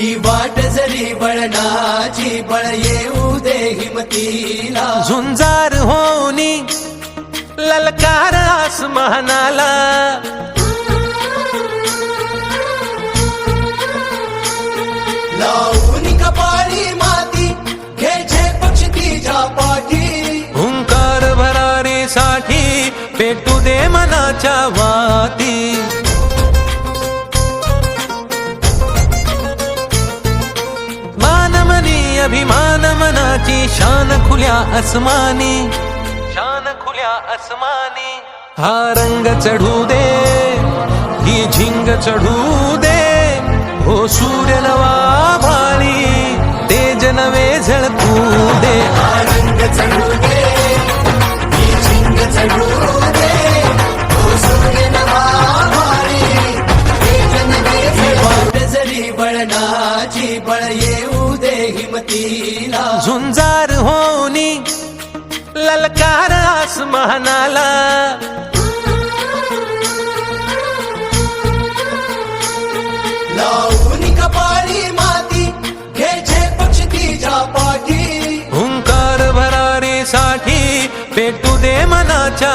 ही वाट जरी बळणाची बळ येऊ दे हिमतीला झुंजार होनी ललकार आसमानाला लावून कपाळी माती घ्यायचे पक्ष तिच्या पाठी हुंकार भरारीसाठी पेटू दे मनाच्या वाती अभिमान मनाची शान खुल्या अस्मानी शान खुल्या अस्मानी हा रंग चढू दे ही झिंग चढू दे. हो सूर्य नवा भाळी तेज नवे झळकू दे. हा रंग चढू दे ही झिंग चढू दे. तो सूर्य नवा भारी, तेज नवे ही वाट जरी बळणाची बळ येऊ दे हिमतीला. झुंजार होनी ललकार आसमानाला. लावून कपाळी माती घ्यायचे पक्ष तिच्या पाठी. हुंकार भरारीसाठी पेटू दे मनाच्या